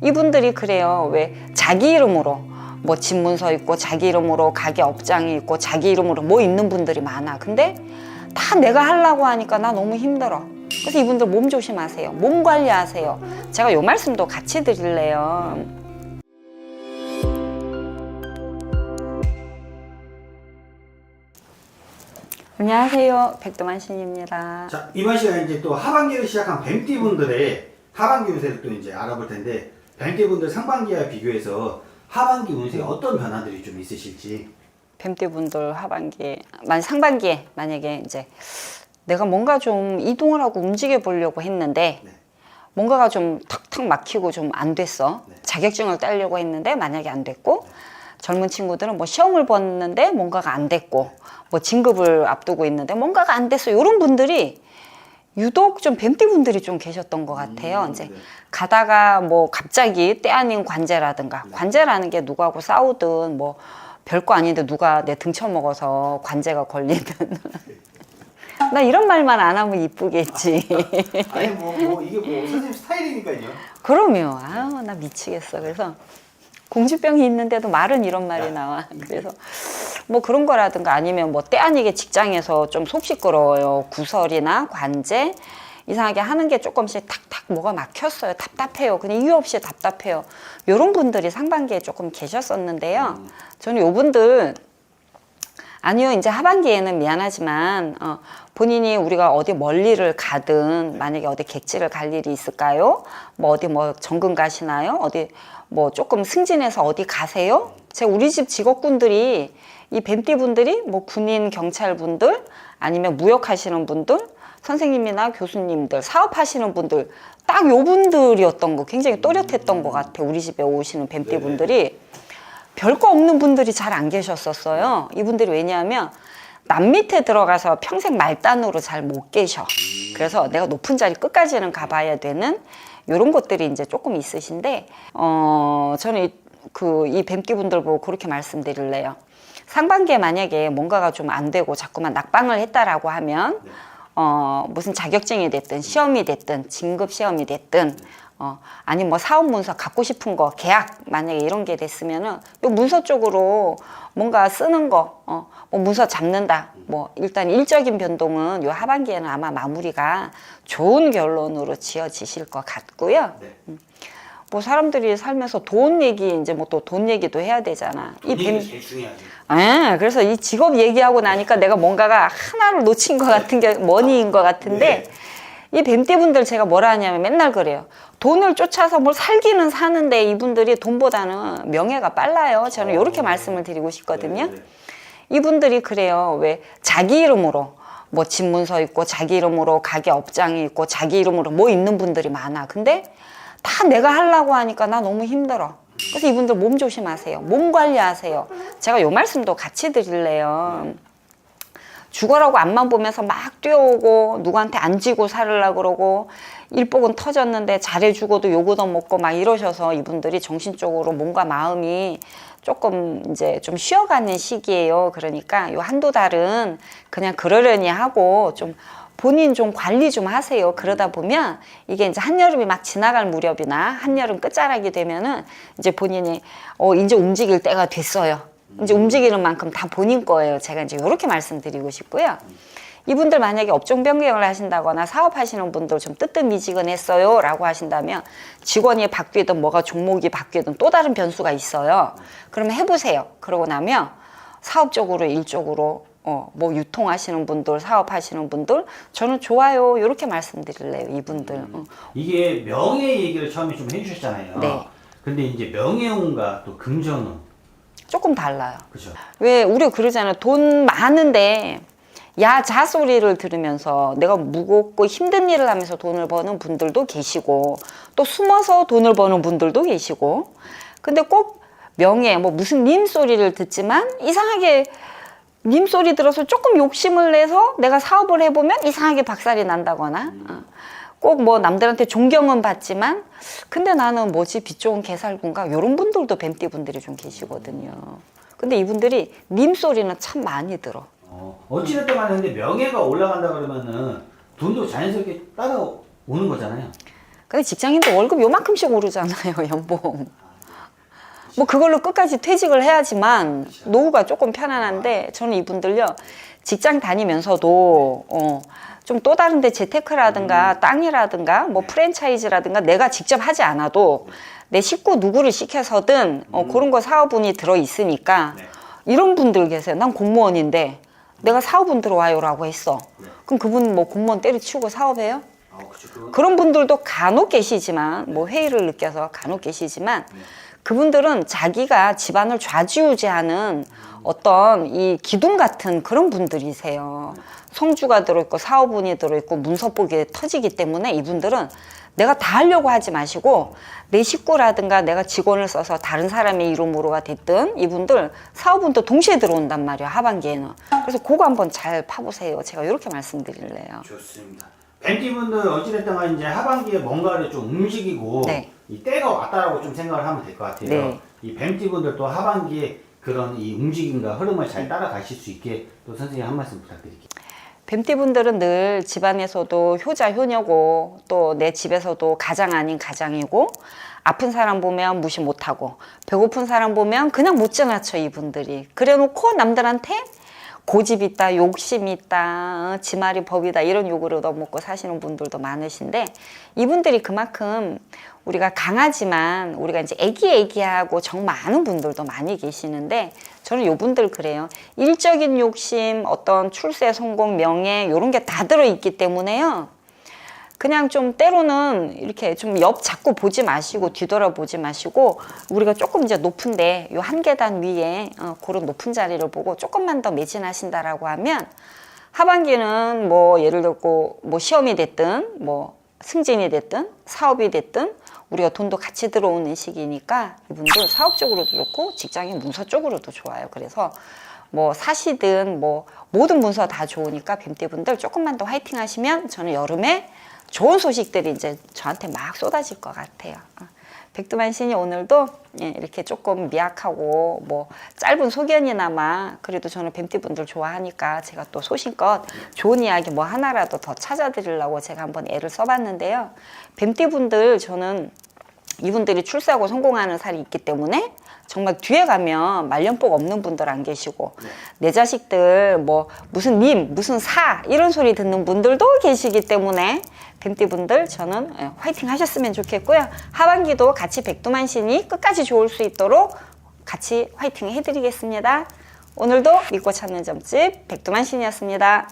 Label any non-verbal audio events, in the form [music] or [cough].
이분들이 그래요. 왜 자기 이름으로 뭐 집문서 있고 자기 이름으로 가게 업장이 있고 자기 이름으로 뭐 있는 분들이 많아. 근데 다 내가 하려고 하니까 나 너무 힘들어. 그래서 이분들 몸 조심하세요. 몸 관리하세요. 제가 요 말씀도 같이 드릴래요. 안녕하세요. 백도만 신입니다. 자, 이번 시간에 이제 또 하반기를 시작한 뱀띠 분들의 하반기 운세를 또 이제 알아볼 텐데, 뱀띠분들 상반기와 비교해서 하반기 운세에 어떤 변화들이 좀 있으실지. 뱀띠 분들 하반기에 만 상반기에 만약에 이제 내가 뭔가 좀 이동을 하고 움직여 보려고 했는데 네. 뭔가가 좀 턱턱 막히고 좀 안 됐어 네. 자격증을 따려고 했는데 만약에 안 됐고 젊은 친구들은 뭐 시험을 봤는데 뭔가가 안 됐고 뭐 진급을 앞두고 있는데 뭔가가 안 됐어 이런 분들이 유독 좀 뱀띠 분들이 좀 계셨던 것 같아요. 음, 이제 네. 가다가 뭐 갑자기 때 아닌 관제라든가 네. 관제라는 게 누구하고 싸우든 뭐 별거 아닌데 누가 내 등쳐 먹어서 관제가 걸리든 [laughs] 나 이런 말만 안 하면 이쁘겠지. [laughs] 아니, 뭐, 뭐, 이게 뭐, 선생님 스타일이니까요. 그럼요. 아우 나 미치겠어. 그래서 공주병이 있는데도 말은 이런 말이 나와. 그래서 뭐 그런 거라든가 아니면 뭐 때 아니게 직장에서 좀 속 시끄러워요. 구설이나 관제 이상하게 하는 게 조금씩 탁탁 뭐가 막혔어요. 답답해요. 그냥 이유 없이 답답해요. 이런 분들이 상반기에 조금 계셨었는데요. 저는 요 분들 아니요, 이제 하반기에는 미안하지만 어, 본인이 우리가 어디 멀리를 가든 만약에 어디 객지를 갈 일이 있을까요? 뭐 어디 뭐 정근 가시나요? 어디 뭐 조금 승진해서 어디 가세요? 제 우리 집 직업군들이 이 뱀띠 분들이 뭐 군인 경찰 분들 아니면 무역하시는 분들 선생님이나 교수님들 사업하시는 분들 딱 요 분들이었던 거 굉장히 또렷했던 것 같아 우리 집에 오시는 뱀띠 분들이 별거 없는 분들이 잘 안 계셨었어요. 이분들이 왜냐하면 남 밑에 들어가서 평생 말단으로 잘 못 계셔. 그래서 내가 높은 자리 끝까지는 가봐야 되는 이런 것들이 이제 조금 있으신데, 어, 저는 그 이 뱀띠 분들 보고 그렇게 말씀드릴래요. 상반기에 만약에 뭔가가 좀 안 되고 자꾸만 낙방을 했다라고 하면, 어, 무슨 자격증이 됐든 시험이 됐든 진급 시험이 됐든 어, 아니 뭐 사업 문서 갖고 싶은 거 계약 만약에 이런 게 됐으면은 요 문서 쪽으로 뭔가 쓰는 거, 어, 뭐 문서 잡는다. 뭐 일단 일적인 변동은 요 하반기에는 아마 마무리가 좋은 결론으로 지어지실 것 같고요. 네. 뭐 사람들이 살면서 돈 얘기 이제 뭐 또 돈 얘기도 해야 되잖아. 이 뱀, 제일 중요하죠. 아, 그래서 이 직업 얘기하고 나니까 내가 뭔가가 하나를 놓친 것 같은 게 머니인 것 같은데 이 뱀띠분들 제가 뭐라 하냐면 맨날 그래요. 돈을 쫓아서 뭘 살기는 사는데 이분들이 돈보다는 명예가 빨라요. 저는 이렇게 말씀을 드리고 싶거든요. 네, 네. 이분들이 그래요. 왜 자기 이름으로 뭐 집문서 있고 자기 이름으로 가게 업장이 있고 자기 이름으로 뭐 있는 분들이 많아. 근데 다 내가 하려고 하니까 나 너무 힘들어. 그래서 이분들 몸 조심하세요. 몸 관리하세요. 제가 요 말씀도 같이 드릴래요. 죽어라고 앞만 보면서 막 뛰어오고 누구한테 안 지고 살으려고 그러고 일복은 터졌는데 잘해주고도 욕을 얻먹고 막 이러셔서 이분들이 정신적으로 몸과 마음이 조금 이제 좀 쉬어가는 시기예요. 그러니까 요 한두 달은 그냥 그러려니 하고 좀 본인 좀 관리 좀 하세요. 그러다 보면 이게 이제 한여름이 막 지나갈 무렵이나 한여름 끝자락이 되면은 이제 본인이 어 이제 움직일 때가 됐어요. 이제 움직이는 만큼 다 본인 거예요. 제가 이제 이렇게 말씀드리고 싶고요. 이분들 만약에 업종 변경을 하신다거나 사업하시는 분들 좀 뜨뜻미지근했어요 라고 하신다면 직원이 바뀌든 뭐가 종목이 바뀌든 또 다른 변수가 있어요. 그러면 해보세요. 그러고 나면 사업적으로 일적으로 어, 뭐 유통하시는 분들 사업하시는 분들 저는 좋아요 이렇게 말씀드릴래요 이분들 어. 이게 명예 얘기를 처음에 좀 해주셨잖아요. 네. 근데 이제 명예운과 또 금전운. 조금 달라요. 그죠? 왜 우리가 그러잖아요. 돈 많은데 야자 소리를 들으면서 내가 무겁고 힘든 일을 하면서 돈을 버는 분들도 계시고 또 숨어서 돈을 버는 분들도 계시고 근데 꼭 명예 뭐 무슨 님 소리를 듣지만 이상하게 님 소리 들어서 조금 욕심을 내서 내가 사업을 해보면 이상하게 박살이 난다거나 어. 꼭뭐 남들한테 존경은 받지만 근데 나는 뭐지 빛 좋은 개살군가 이런 분들도 뱀띠 분들이 좀 계시거든요. 근데 이분들이 님 소리는 참 많이 들어. 어, 어찌됐든 간에 근데 명예가 올라간다 그러면은 돈도 자연스럽게 따라오는 거잖아요. 근데 직장인도 월급 요만큼씩 오르잖아요, 연봉. 뭐 그걸로 끝까지 퇴직을 해야지만 노후가 조금 편안한데 저는 이분들요 직장 다니면서도 어, 좀 또 다른데 재테크라든가 땅이라든가 뭐 프랜차이즈라든가 내가 직접 하지 않아도 내 식구 누구를 시켜서든 어, 그런 거 사업운이 들어 있으니까 네. 이런 분들 계세요. 난 공무원인데 내가 사업운 들어와요라고 했어. 그럼 그분 뭐 공무원 때려치우고 사업해요? 아, 그쵸. 그건 그런 분들도 간혹 계시지만 뭐 회의를 느껴서 간혹 계시지만 그분들은 자기가 집안을 좌지우지하는 어떤 이 기둥 같은 그런 분들이세요. 성주가 들어있고 사업운이 들어있고 문서복이 터지기 때문에 이분들은 내가 다 하려고 하지 마시고 내 식구라든가 내가 직원을 써서 다른 사람의 이름으로가 됐든 이분들 사업운도 동시에 들어온단 말이에요 하반기에는 그래서 그거 한번 잘 파보세요 제가 이렇게 말씀드릴래요 좋습니다. 벤티분들 어찌됐든 이제 하반기에 뭔가를 좀 움직이고 네. 이 때가 왔다라고 좀 생각을 하면 될 것 같아요. 네. 이 벤티분들도 하반기에 그런 이 움직임과 흐름을 잘 따라가실 수 있게 또 선생님 한 말씀 부탁드릴게요. 뱀띠분들은 늘 집안에서도 효자 효녀고 또 내 집에서도 가장 아닌 가장이고 아픈 사람 보면 무시 못하고 배고픈 사람 보면 그냥 못 지나쳐 이분들이 그래놓고 남들한테 고집 있다 욕심 있다 어, 지 말이 법이다 이런 욕을 얻어먹고 사시는 분들도 많으신데 이분들이 그만큼 우리가 강하지만 우리가 이제 애기애기하고 정 많은 분들도 많이 계시는데 저는 요분들 그래요. 일적인 욕심, 어떤 출세 성공, 명예 이런 게 다 들어있기 때문에요. 그냥 좀 때로는 이렇게 좀 옆 자꾸 보지 마시고 뒤돌아보지 마시고 우리가 조금 이제 높은데 요 한 계단 위에 어, 그런 높은 자리를 보고 조금만 더 매진하신다라고 하면 하반기는 뭐 예를 들고 뭐 시험이 됐든 뭐 승진이 됐든 사업이 됐든 우리가 돈도 같이 들어오는 시기니까 이분들 사업적으로도 좋고 직장인 문서 쪽으로도 좋아요. 그래서 뭐 사시든 뭐 모든 문서 다 좋으니까 뱀띠분들 조금만 더 화이팅 하시면 저는 여름에 좋은 소식들이 이제 저한테 막 쏟아질 것 같아요. 어. 백두만 신이 오늘도 예, 이렇게 조금 미약하고 뭐 짧은 소견이나마 그래도 저는 뱀띠분들 좋아하니까 제가 또 소신껏 좋은 이야기 뭐 하나라도 더 찾아드리려고 제가 한번 애를 써봤는데요. 뱀띠분들 저는 이분들이 출세하고 성공하는 살이 있기 때문에 정말 뒤에 가면 말년복 없는 분들 안 계시고 내 자식들 뭐 무슨 님 무슨 사 이런 소리 듣는 분들도 계시기 때문에 뱀띠 분들 저는 예, 화이팅 하셨으면 좋겠고요. 하반기도 같이 백두만 신이 끝까지 좋을 수 있도록 같이 화이팅 해드리겠습니다. 오늘도 믿고 찾는 점집 백두만 신이었습니다.